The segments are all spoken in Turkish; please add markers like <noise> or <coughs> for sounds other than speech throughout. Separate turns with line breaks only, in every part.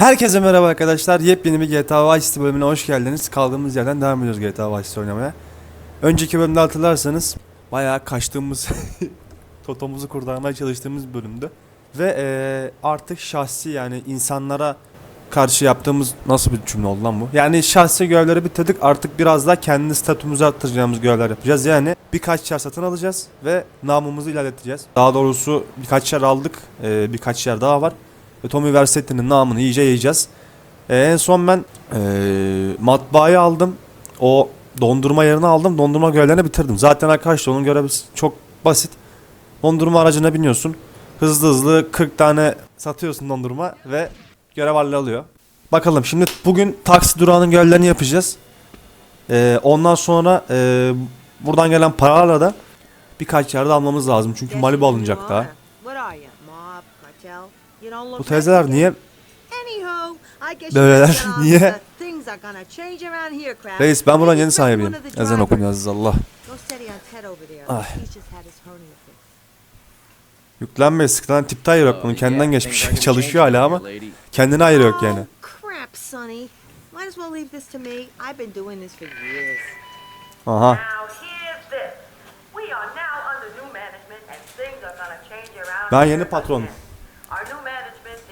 Herkese merhaba arkadaşlar. Yepyeni bir GTA Vice City bölümüne hoş geldiniz. Kaldığımız yerden devam ediyoruz GTA Vice City oynamaya. Önceki bölümde hatırlarsanız bayağı kaçtığımız, <laughs> totomuzu kurtarmaya çalıştığımız bölümdü. Ve eee, artık şahsi yani insanlara karşı yaptığımız nasıl bir cümle oldu lan bu? Yani şahsi görevleri bitirdik artık biraz daha kendi statümüzü arttıracağımız görevler yapacağız. Yani birkaç yer satın alacağız ve namımızı ilerleteceğiz. Daha doğrusu birkaç yer aldık, eee, birkaç yer daha var. Ve Tommy Versetti'nin namını iyice yiyeceğiz. Ee, en son ben ee, matbaayı aldım. O dondurma yerini aldım. Dondurma görevlerini bitirdim. Zaten arkadaşlar onun görevi çok basit. Dondurma aracına biniyorsun. Hızlı hızlı 40 tane satıyorsun dondurma ve görev halloluyor. Bakalım şimdi bugün taksi durağının görevlerini yapacağız. Ee, ondan sonra ee, buradan gelen paralarla da birkaç yerde almamız lazım. Çünkü Malibu alınacak daha. Bu teyzeler niye Böyleler <laughs> niye? Reis ben buranın yeni sahibiyim. Ezan
drivers.
okunuyor Allah. Ay. Yüklenme sıkılan tip tire yok bunun kendinden geçmiş. <laughs> Çalışıyor hala ama kendine ayrı yok yani.
Oh.
Aha. Ben yeni patronum.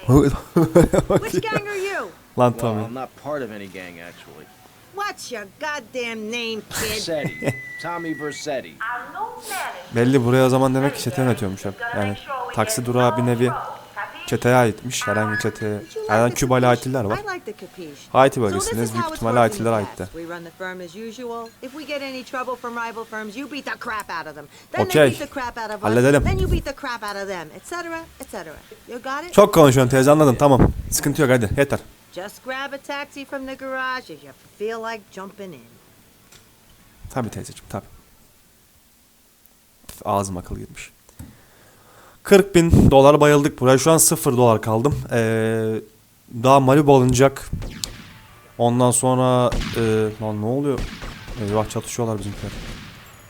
Which gang are you?
Lan
Well,
Tommy.
I'm not part of any gang, actually.
What's your goddamn name, kid?
Versetti. <laughs> Tommy Versetti.
Belli buraya o zaman demek ki çete yönetiyormuş hep. Yani taksi durağı bir nevi? Çeteye aitmiş. Herhangi çeteye.
You like
Herhangi Kübalı
capiche?
Haitliler var. Haiti bölgesindeyiz. Büyük ihtimalle
the
aitti.
us.
Halledelim. Çok konuşuyorsun teyze anladın tamam. Sıkıntı yok hadi yeter. Tabi teyzeciğim tabi. Ağzım akıl girmiş. 40 bin dolar bayıldık buraya. Şu an 0 dolar kaldım. Ee, daha Malibu alınacak. Ondan sonra ee, lan ne oluyor? Eyvah çatışıyorlar bizimkiler.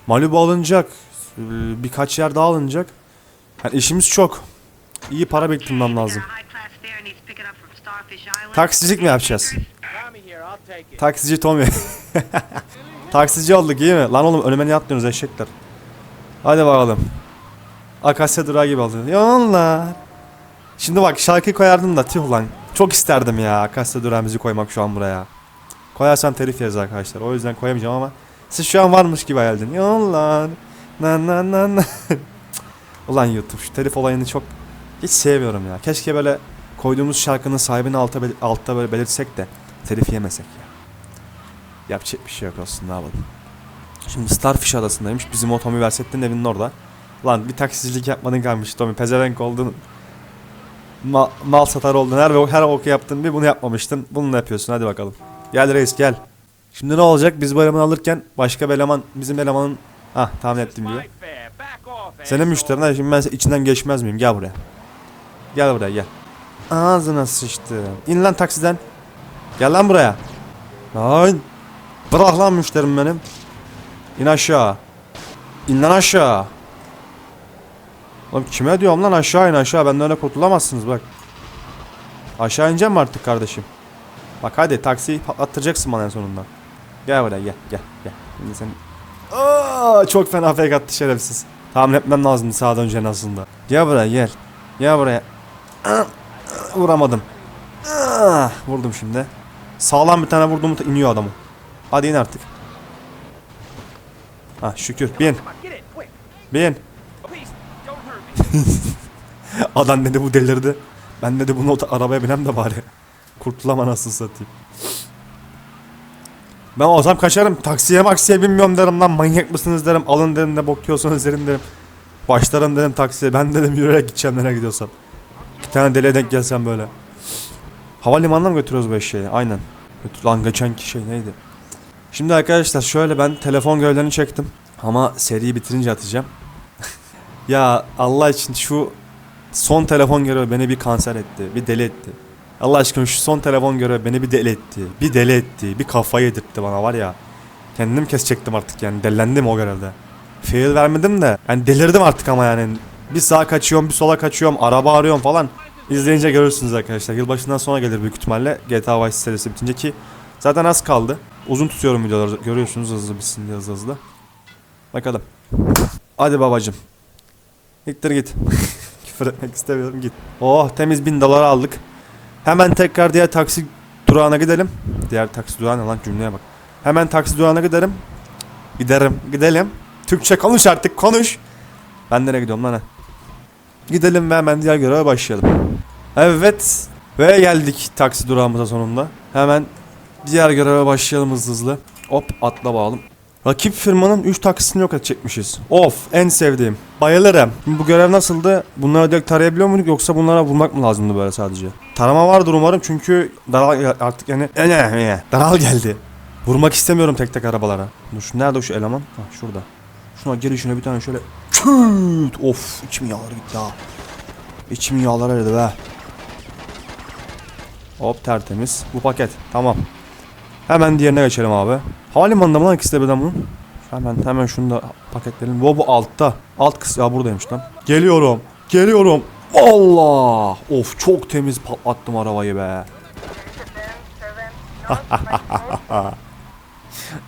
Malibu alınacak. Ee, birkaç yer daha alınacak. Yani işimiz çok. İyi para biriktirmem lazım. Taksicilik mi yapacağız? Taksici Tommy. <laughs> Taksici olduk iyi mi? Lan oğlum önüme niye atlıyorsunuz eşekler? Hadi bakalım. Akasya durağı gibi alıyor. Yollar. Şimdi bak şarkı koyardım da tüh lan. Çok isterdim ya Akasya durağı koymak şu an buraya. Koyarsam telif yeriz arkadaşlar. O yüzden koyamayacağım ama siz şu an varmış gibi hayal edin. Yollar. Na na na na. <laughs> Ulan YouTube şu telif olayını çok hiç sevmiyorum ya. Keşke böyle koyduğumuz şarkının sahibini altta, bel- altta böyle belirtsek de telif yemesek ya. Yapacak bir şey yok aslında ne yapalım. Şimdi Starfish adasındaymış. Bizim o Tommy Versetti'nin evinin orada. Lan bir taksicilik yapmadın kalmış Tommy. Pezevenk oldun. Ma- mal satar oldun. Her, her oku yaptın bir bunu yapmamıştın. Bunu da yapıyorsun hadi bakalım. Gel reis gel. Şimdi ne olacak? Biz bu elemanı alırken başka bir eleman bizim elemanın ah tahmin ettiğim gibi. Senin müşterin ha, şimdi ben içinden geçmez miyim? Gel buraya. Gel buraya gel. Ağzına sıçtı. İn lan taksiden. Gel lan buraya. Lan. Bırak lan müşterim benim. İn aşağı. İn lan aşağı. Oğlum kime diyorum lan aşağı in aşağı. Benden öyle kurtulamazsınız bak. Aşağı ineceğim artık kardeşim? Bak hadi taksiyi patlattıracaksın bana en sonunda. Gel buraya gel gel gel. Şimdi sen... Aa, çok fena fake attı şerefsiz. Tahmin etmem lazımdı sağdan önce aslında. Gel buraya gel. Gel buraya. <coughs> Vuramadım. Ah, Vurdum şimdi. Sağlam bir tane vurdum iniyor adamı. Hadi in artık. Ha şükür. Bin. Bin. <laughs> Adam dedi bu delirdi. Ben dedi bunu arabaya binem de bari. Kurtulam anasını satayım. Ben o zaman kaçarım. Taksiye maksiye binmiyorum derim lan. Manyak mısınız derim. Alın derim de bokuyorsanız derim derim. Başlarım dedim taksiye. Ben dedim yürüyerek gideceğim nereye gidiyorsam. Bir tane deliye denk gelsem böyle. Havalimanına mı götürüyoruz bu eşeği? Aynen. Götür- Lan geçenki şey neydi? Şimdi arkadaşlar şöyle ben telefon görevlerini çektim. Ama seriyi bitirince atacağım. Ya Allah için şu son telefon görevi beni bir kanser etti. Bir deli etti. Allah aşkına şu son telefon görevi beni bir deli etti. Bir deli etti. Bir kafayı yedirtti bana var ya. Kendim kesecektim artık yani. Delilendim o görevde. Fail vermedim de. Yani delirdim artık ama yani. Bir sağa kaçıyorum bir sola kaçıyorum. Araba arıyorum falan. İzleyince görürsünüz arkadaşlar. Yılbaşından sonra gelir büyük ihtimalle GTA Vice serisi bitince ki zaten az kaldı. Uzun tutuyorum videoları görüyorsunuz hızlı bitsin diye hızlı hızlı. Bakalım. Hadi babacım. Gittir git. <laughs> Küfür etmek istemiyorum git. Oh temiz bin dolar aldık. Hemen tekrar diğer taksi durağına gidelim. Diğer taksi durağına lan cümleye bak. Hemen taksi durağına giderim. Giderim. Gidelim. Türkçe konuş artık konuş. Ben nereye gidiyorum lan? Gidelim ve hemen diğer göreve başlayalım. Evet. Ve geldik taksi durağımıza sonunda. Hemen diğer göreve başlayalım hızlı hızlı. Hop atla bağalım. Rakip firmanın 3 taksisini yok edecekmişiz. Of en sevdiğim. Bayılırım. Şimdi bu görev nasıldı? Bunları direkt tarayabiliyor muyduk yoksa bunlara vurmak mı lazımdı böyle sadece? Tarama vardır umarım çünkü daral artık yani daral geldi. Vurmak istemiyorum tek tek arabalara. Dur şu nerede şu eleman? Ha şurada. Şuna gelişine bir tane şöyle Küt! Of içim yağları gitti ha. İçim yağlar eridi be. Hop tertemiz. Bu paket. Tamam. Hemen diğerine geçelim abi. Havalimanında mı lan ikisi de birden bunun? Hemen hemen şunu da paketleyelim. Bu bu altta. Alt kısmı ya buradaymış lan. Geliyorum. Geliyorum. Allah! Of çok temiz patlattım arabayı be. <laughs>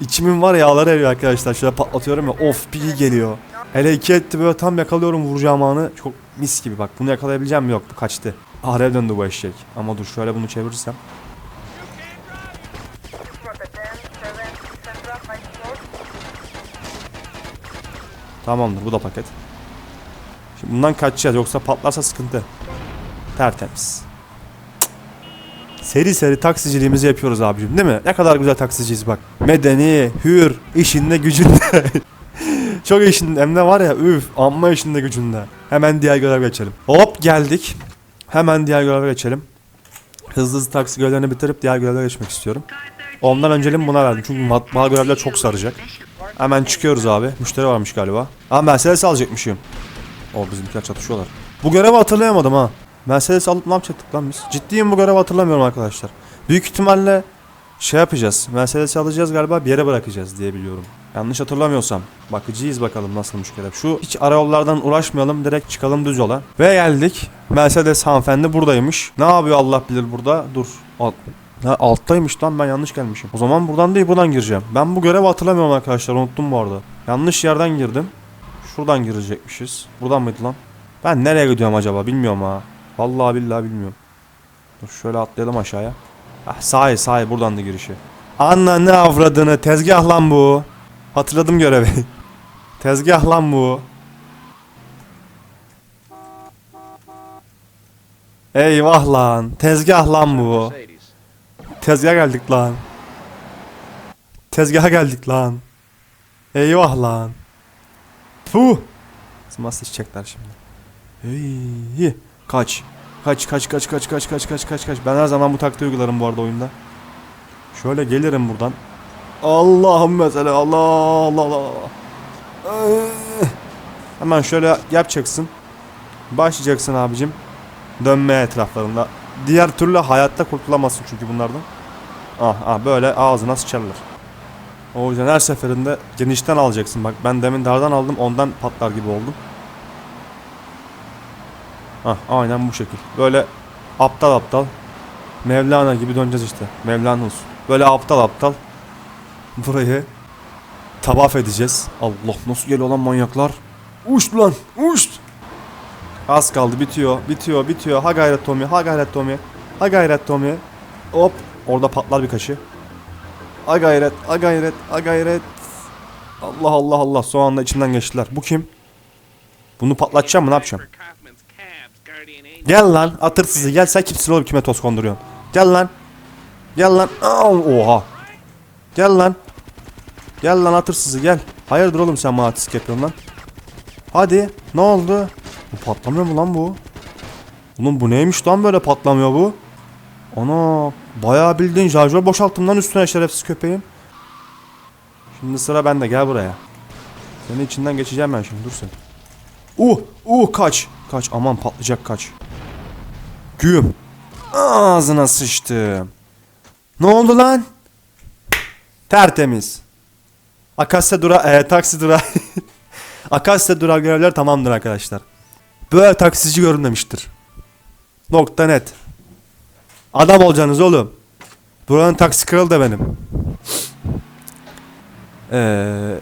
İçimin var ya yağları eriyor arkadaşlar. Şöyle patlatıyorum ya of bir geliyor. Hele iki etti böyle tam yakalıyorum vuracağım anı. Çok mis gibi bak. Bunu yakalayabileceğim mi? Yok bu kaçtı. Araya döndü bu eşek. Ama dur şöyle bunu çevirirsem. Tamamdır bu da paket. Şimdi bundan kaçacağız yoksa patlarsa sıkıntı. Tertemiz. Seri seri taksiciliğimizi yapıyoruz abicim değil mi? Ne kadar güzel taksiciyiz bak. Medeni, hür, işinde gücünde. <laughs> Çok işinde hem de var ya üf amma işinde gücünde. Hemen diğer göreve geçelim. Hop geldik. Hemen diğer göreve geçelim. Hızlı hızlı taksi görevlerini bitirip diğer görevlere geçmek istiyorum. Ondan önceliğimi buna verdim çünkü matbaa görevler çok saracak. Hemen çıkıyoruz abi. Müşteri varmış galiba. Aa Mercedes alacakmışım. O bizimkiler çatışıyorlar. Bu görevi hatırlayamadım ha. Mercedes alıp ne yapacaktık lan biz? Ciddiyim bu görevi hatırlamıyorum arkadaşlar. Büyük ihtimalle şey yapacağız. Mercedes alacağız galiba bir yere bırakacağız diye biliyorum. Yanlış hatırlamıyorsam. Bakıcıyız bakalım nasılmış görev. Şu hiç ara yollardan uğraşmayalım direkt çıkalım düz yola. Ve geldik. Mercedes hanımefendi buradaymış. Ne yapıyor Allah bilir burada. Dur. Ha, alttaymış lan ben yanlış gelmişim. O zaman buradan değil buradan gireceğim. Ben bu görevi hatırlamıyorum arkadaşlar unuttum bu arada. Yanlış yerden girdim. Şuradan girecekmişiz. Buradan mıydı lan? Ben nereye gidiyorum acaba bilmiyorum ha. Vallahi billahi bilmiyorum. Dur şöyle atlayalım aşağıya. Ah sahi sahi buradan da girişi. Anla ne avradını tezgah lan bu. Hatırladım görevi. <laughs> tezgah lan bu. Eyvah lan. Tezgah lan bu. Tezgaha geldik lan. Tezgaha geldik lan. Eyvah lan. Puh. Nasıl çiçekler şimdi. Hey. Kaç. Kaç kaç kaç kaç kaç kaç kaç kaç kaç. Ben her zaman bu taktiği uygularım bu arada oyunda. Şöyle gelirim buradan. Allah'ım mesela Allah Allah Allah. Hemen şöyle yapacaksın. Başlayacaksın abicim. Dönmeye etraflarında. Diğer türlü hayatta kurtulamazsın çünkü bunlardan. Ah, ah böyle ağzına sıçarlar. O yüzden her seferinde genişten alacaksın. Bak ben demin dardan aldım ondan patlar gibi oldum. Ah aynen bu şekil. Böyle aptal aptal. Mevlana gibi döneceğiz işte. Mevlana olsun. Böyle aptal aptal. Burayı tavaf edeceğiz. Allah nasıl geliyor lan manyaklar. Uç lan uç. Az kaldı bitiyor bitiyor bitiyor. Ha gayret Tommy ha gayret Tommy. Ha gayret Tommy. Hop orada patlar bir kaşı. Ha gayret ha gayret ha gayret. Allah Allah Allah son anda içinden geçtiler. Bu kim? Bunu patlatacağım mı ne yapacağım? Gel lan atırsızı gel sen kimsin oğlum kime toz konduruyorsun? Gel lan. Gel lan. Au, Oha. Gel lan. Gel lan atırsızı gel. Hayırdır oğlum sen bana artistik yapıyorsun lan. Hadi ne oldu? Bu patlamıyor mu lan bu? Oğlum bu neymiş lan böyle patlamıyor bu? Ana bayağı bildiğin şarjör boşalttım lan üstüne şerefsiz köpeğim. Şimdi sıra bende gel buraya. Senin içinden geçeceğim ben şimdi dur sen. Uh uh kaç. Kaç aman patlayacak kaç. Güm. Ağzına sıçtım. Ne oldu lan? Tertemiz. Akasya dura, e, taksi dura. <laughs> Akasya dura görevler tamamdır arkadaşlar. Böyle taksici görünmemiştir. Nokta net. Adam olacaksınız oğlum. Buranın taksi kralı da benim. Ee,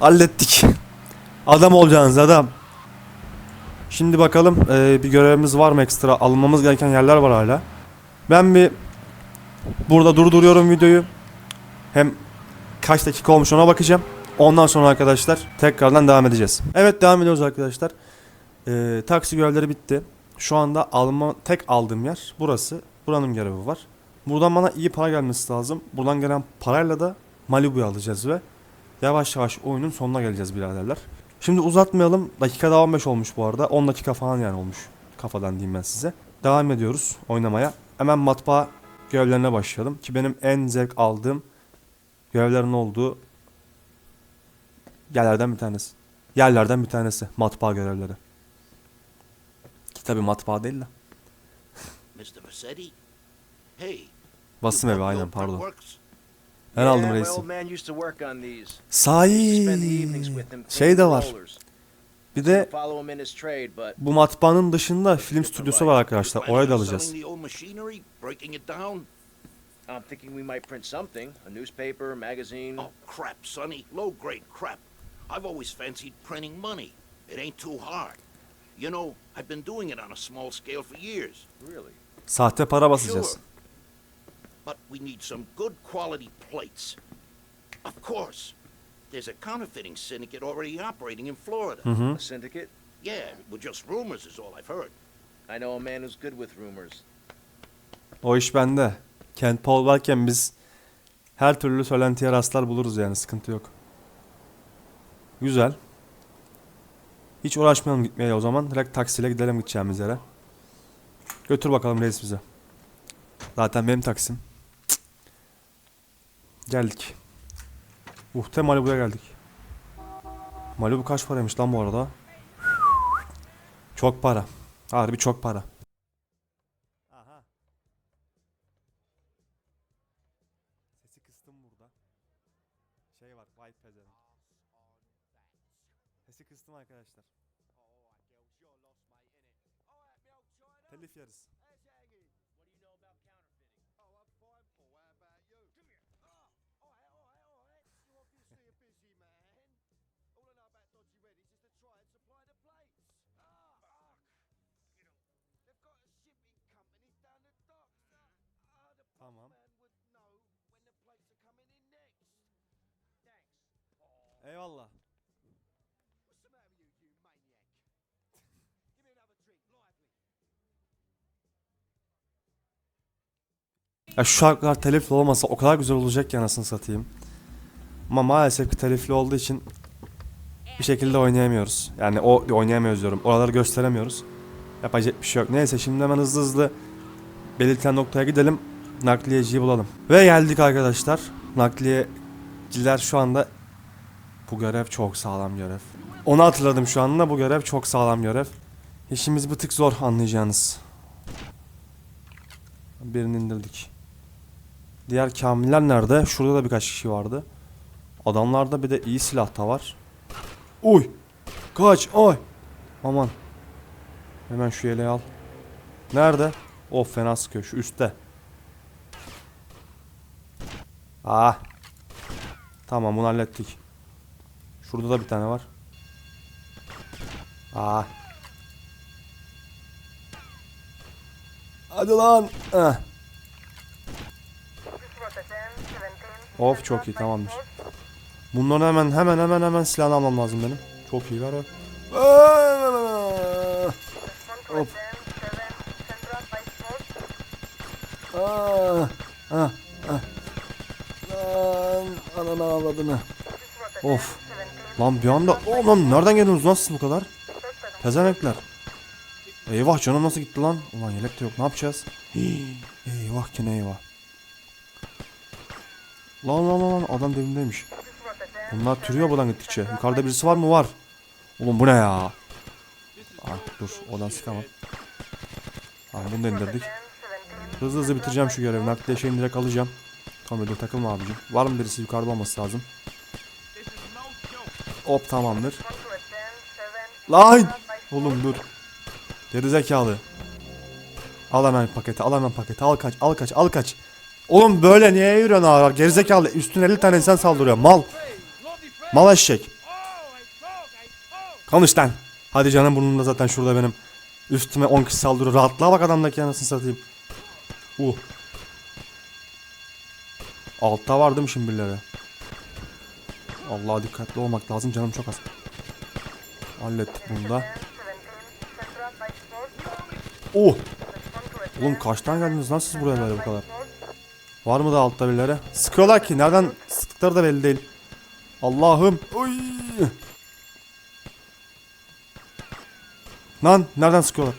hallettik. <laughs> Adam olacaksınız adam. Şimdi bakalım ee, bir görevimiz var mı ekstra? Alınmamız gereken yerler var hala. Ben bir burada durduruyorum videoyu. Hem kaç dakika olmuş ona bakacağım. Ondan sonra arkadaşlar tekrardan devam edeceğiz. Evet devam ediyoruz arkadaşlar. Ee, taksi görevleri bitti. Şu anda alma tek aldığım yer burası. Buranın görevi var. Buradan bana iyi para gelmesi lazım. Buradan gelen parayla da Malibu'yu alacağız ve yavaş yavaş oyunun sonuna geleceğiz biraderler. Şimdi uzatmayalım. Dakikada 15 olmuş bu arada. 10 dakika falan yani olmuş. Kafadan diyeyim ben size. Devam ediyoruz oynamaya. Hemen matbaa görevlerine başlayalım. Ki benim en zevk aldığım görevlerin olduğu yerlerden bir tanesi. Yerlerden bir tanesi matbaa görevleri. Ki tabi matbaa değil de.
Mr. Vassetti? Hey.
Basım
you
evi
got
aynen pardon. Ben aldım reisim.
old man used to work on these.
Sahi. Şey de var. Bir de bu matbaanın dışında film stüdyosu var arkadaşlar. Oraya da alacağız.
I'm thinking we might print something. A newspaper, magazine.
Oh, crap, Sonny. Low-grade crap. I've always fancied printing money. It ain't too hard. You know, I've been doing it on a small scale for years.
Really?
Sahte para basacağız.
Sure. But we need some good quality plates. Of course. There's a counterfeiting syndicate already operating in Florida.
Hı.
A syndicate?
Yeah, well, just rumors is all I've heard.
I know a man who's good with rumors.
O iş bende. Kent Paul varken biz her türlü söylentiye rastlar buluruz yani sıkıntı yok. Güzel. Hiç uğraşmayalım gitmeye o zaman. Direkt taksiyle gidelim gideceğimiz yere. Götür bakalım reis bize. Zaten benim taksim. Geldik. Uhte Malibu'ya geldik. Malibu kaç paraymış lan bu arada? Çok para. Harbi çok para. Sesi kıstım burada. Şey var, white pezevenk. Sesi kıstım arkadaşlar. bakeriz. Hey Shaggy, what do you know about counterfeiting? Oh, I'm fine, about you?
Come here. Oh, all right, all right, all right. You obviously a busy man. All I know about dodgy is to try and supply the plates. Ah, fuck. You know, they've got a shipping company down the docks. Mm. Ah, ah, the
tamam. man would know
when the plates are coming in next. Thanks.
Eyvallah. Ya şu şarkılar telifli olmasa o kadar güzel olacak ki anasını satayım. Ama maalesef ki telifli olduğu için bir şekilde oynayamıyoruz. Yani o oynayamıyoruz diyorum. Oraları gösteremiyoruz. Yapacak bir şey yok. Neyse şimdi hemen hızlı hızlı belirtilen noktaya gidelim. Nakliyeciyi bulalım. Ve geldik arkadaşlar. Nakliyeciler şu anda bu görev çok sağlam görev. Onu hatırladım şu anda. Bu görev çok sağlam görev. İşimiz bir tık zor anlayacağınız. Birini indirdik. Diğer kamiller nerede? Şurada da birkaç kişi vardı. Adamlarda bir de iyi silah da var. Uy! Kaç! Ay! Aman. Hemen şu yeleği al. Nerede? Of fena sıkıyor. Şu üstte. Ah. Tamam bunu hallettik. Şurada da bir tane var. Ah. Hadi lan. Eh. Of çok iyi tamamdır. Bunları hemen hemen hemen hemen silahını almam lazım benim. Çok iyi ver. ver. Hop. Ah, ah, ah. Lan ananı avradını. Of. Lan bir anda oh, lan nereden geldiniz siz bu kadar? Pezenekler. Eyvah canım nasıl gitti lan? Ulan yelek de yok ne yapacağız? Hii, eyvah ki eyvah. Lan lan lan lan adam dibimdeymiş. Bunlar türüyor buradan gittikçe. Yukarıda birisi var mı? Var. Oğlum bu ne ya? Ah dur oradan sıkamam. Ah bunu da indirdik. Hızlı hızlı bitireceğim şu görevi. Nakliye şeyini direkt alacağım. Tamam dur takılma abicim. Var mı birisi yukarıda olması lazım. Hop tamamdır. Lan! Oğlum dur. Geri zekalı. Al hemen paketi, al hemen paketi, al kaç, al kaç, al kaç. Oğlum böyle niye yürüyorsun ağır? Gerizekalı üstüne 50 tane insan saldırıyor. Mal. Mal eşek. Konuş lan. Hadi canım burnumda zaten şurada benim. Üstüme 10 kişi saldırıyor. Rahatlığa bak adamdaki anasını satayım. Uh. Altta var değil mi şimdi birileri? Allah dikkatli olmak lazım canım çok az. Hallettik bunu da. Oh! Oğlum kaçtan geldiniz siz buraya böyle bu kadar? Var mı da altta birileri? Sıkıyorlar ki nereden sıktıkları da belli değil. Allah'ım. Oy! Lan nereden sıkıyorlar?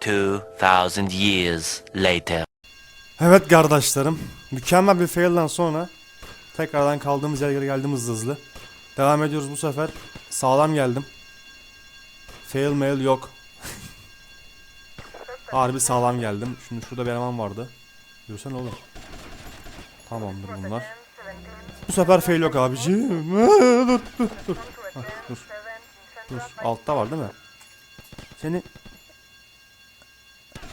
Two thousand years later.
Evet kardeşlerim. Mükemmel bir fail'den sonra tekrardan kaldığımız yere geldim hızlı hızlı. Devam ediyoruz bu sefer. Sağlam geldim. Fail mail yok. <laughs> Harbi sağlam geldim. Şimdi şurada bir eleman vardı. Görsene oğlum. Tamamdır bunlar. Bu sefer fail yok abiciğim. dur dur dur. Hah, dur. Dur. Altta var değil mi? Seni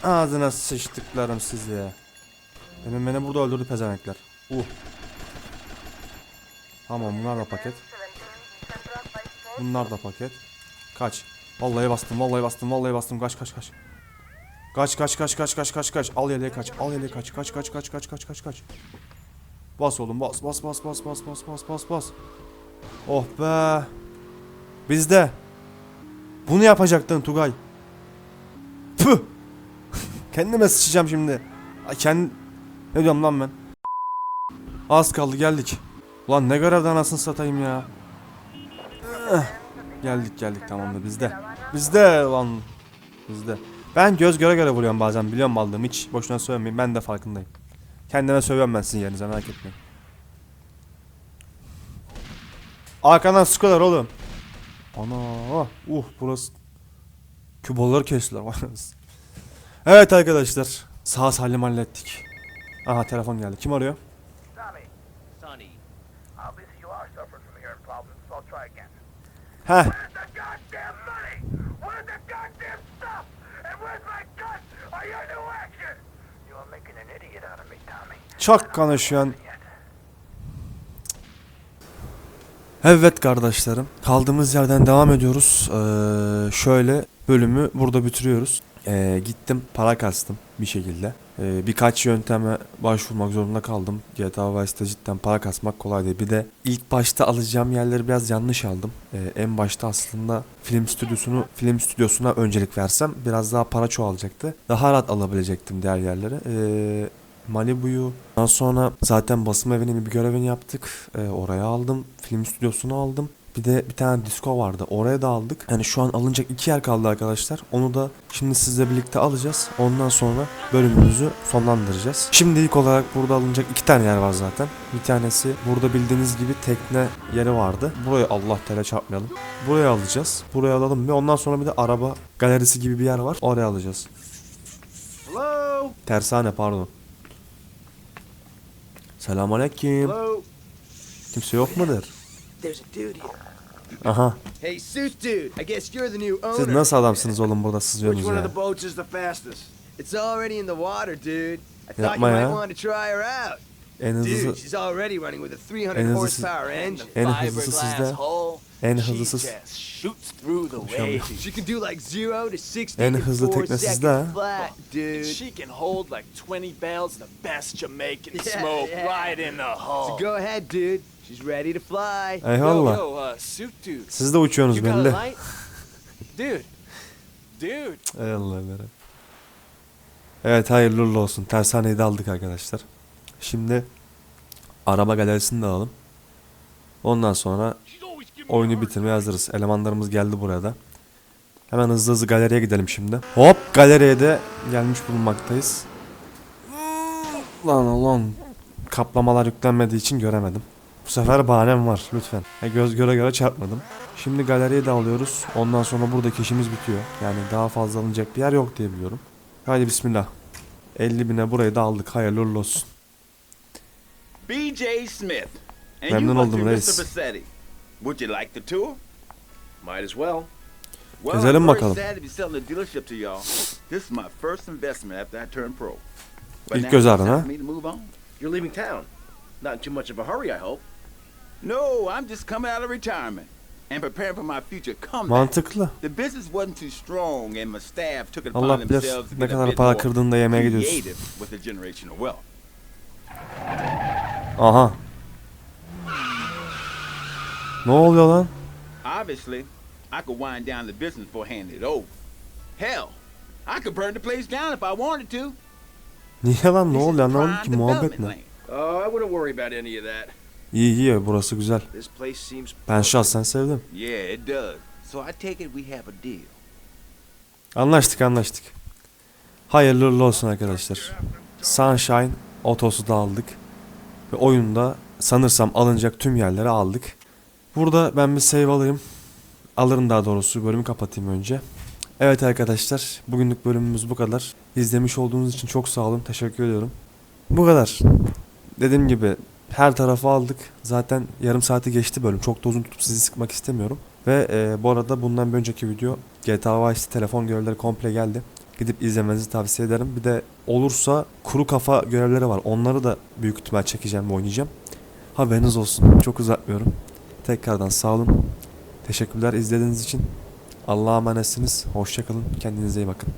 ağzına sıçtıklarım sizi. Demin beni burada öldürdü pezenekler. Uh. Tamam bunlar da paket. Bunlar da paket. Kaç. Vallahi bastım, vallahi bastım, vallahi bastım. Kaç kaç kaç. Kaç kaç kaç kaç kaç kaç kaç. Al yeleği kaç. Al yeleği kaç. Kaç kaç kaç kaç kaç kaç kaç. Bas oğlum bas bas bas bas bas bas bas bas bas. Oh be. Bizde. Bunu yapacaktın Tugay. Püh. <laughs> Kendime sıçacağım şimdi. Ay kend... Ne diyorum lan ben? Az kaldı geldik. Ulan ne görevden anasını satayım ya. Eh, geldik geldik tamamdır bizde. Bizde lan. Bizde. Ben göz göre göre vuruyorum bazen biliyorum aldığım hiç boşuna söylemeyin ben de farkındayım. Kendime sövüyorum ben sizin yerinize merak etmeyin. Arkadan sıkıyorlar oğlum. Ana uh burası Kübaları kestiler. <laughs> evet arkadaşlar sağ salim hallettik. Aha telefon geldi. Kim arıyor?
Ha.
Çok konuşuyorsun. Evet kardeşlerim. Kaldığımız yerden devam ediyoruz. Ee, şöyle bölümü burada bitiriyoruz. Ee, gittim para kastım bir şekilde. Ee, birkaç yönteme başvurmak zorunda kaldım. GTA Vice'de cidden para kasmak kolay değil. Bir de ilk başta alacağım yerleri biraz yanlış aldım. Ee, en başta aslında film stüdyosunu film stüdyosuna öncelik versem biraz daha para çoğalacaktı. Daha rahat alabilecektim diğer yerleri. Ee, Malibu'yu ondan sonra zaten basım evinin bir görevini yaptık. Ee, oraya aldım. Film stüdyosunu aldım. Bir de bir tane disco vardı. Oraya da aldık. Yani şu an alınacak iki yer kaldı arkadaşlar. Onu da şimdi sizle birlikte alacağız. Ondan sonra bölümümüzü sonlandıracağız. Şimdi ilk olarak burada alınacak iki tane yer var zaten. Bir tanesi burada bildiğiniz gibi tekne yeri vardı. Burayı Allah tele çarpmayalım. Buraya alacağız. Buraya alalım ve ondan sonra bir de araba galerisi gibi bir yer var. Oraya alacağız.
Hello?
Tersane pardon. Selamünaleyküm. Kimse yok mudur?
There's a dude here.
Aha.
Hey, suit dude. I guess you're the new owner.
Siz nasıl adamsınız oğlum burada
Which
sızıyorsunuz
one of
ya?
the boats is the fastest? It's already in the water, dude. I thought
Yapma
you might
ya.
want to try her out.
En
Dude,
hızlısı
she's already running with a 300
En hızlısı-
horsepower engine.
en hızlısı sizde. En hızlısı Konuşamıyorum.
She can do like 0 to 60
En
in
hızlı
four
tekne sizde
seconds flat, dude.
She can hold like 20 barrels of the best Jamaican <laughs>
Yeah,
smoke
yeah.
right in the hull.
So go ahead, dude. She's ready to fly.
Eyvallah.
yo, uh, suit dude.
Siz de uçuyorsunuz
You got a
belli.
light? Dude. Dude.
Eyvallah Eren. Evet hayırlı uğurlu olsun. Tersaneyi de aldık arkadaşlar. Şimdi araba galerisini de alalım. Ondan sonra oyunu bitirmeye hazırız. Elemanlarımız geldi buraya da. Hemen hızlı hızlı galeriye gidelim şimdi. Hop galeriye de gelmiş bulunmaktayız. Lan lan kaplamalar yüklenmediği için göremedim. Bu sefer bahanem var lütfen. E, göz göre göre çarpmadım. Şimdi galeriye de alıyoruz. Ondan sonra buradaki işimiz bitiyor. Yani daha fazla alınacak bir yer yok diye biliyorum. Haydi bismillah. 50 bine burayı da aldık. Hayırlı uğurlu olsun.
B.J. Smith.
Memnun oldum reis.
Would you like the tour?
Might as well.
Gezelim
I'm
bakalım. İlk göz
it's
ağrın
time
ha?
for me to move on.
You're leaving town. Not in too much of a hurry, I hope.
No, I'm just coming out of retirement and preparing for my future comeback.
Mantıklı.
The business wasn't too strong and my staff took it upon
Allah bilir
themselves to
ne
get a
kadar
bit
para
more
kırdığında yemeğe gidiyorsun.
creative with the generational wealth.
Aha. Ne oluyor lan?
Obviously, I could wind down the business before handing it over. Hell, I could burn the place down if I wanted to.
Niye lan ne
This is
oluyor anlamadım
prime
ki muhabbet
development
ne?
land.
Oh, I wouldn't worry about any of that.
İyi iyi burası güzel. Ben şahsen sevdim. Anlaştık anlaştık. Hayırlı uğurlu olsun arkadaşlar. Sunshine otosu da aldık. Ve oyunda sanırsam alınacak tüm yerleri aldık. Burada ben bir save alayım. Alırım daha doğrusu bölümü kapatayım önce. Evet arkadaşlar bugünlük bölümümüz bu kadar. İzlemiş olduğunuz için çok sağ olun. Teşekkür ediyorum. Bu kadar. Dediğim gibi her tarafı aldık. Zaten yarım saati geçti bölüm. Çok da uzun tutup sizi sıkmak istemiyorum. Ve e, bu arada bundan bir önceki video GTA Vice telefon görevleri komple geldi. Gidip izlemenizi tavsiye ederim. Bir de olursa kuru kafa görevleri var. Onları da büyük ihtimal çekeceğim ve oynayacağım. Haberiniz olsun. Çok uzatmıyorum. Tekrardan sağ olun. Teşekkürler izlediğiniz için. Allah'a emanetsiniz. Hoşçakalın. Kendinize iyi bakın.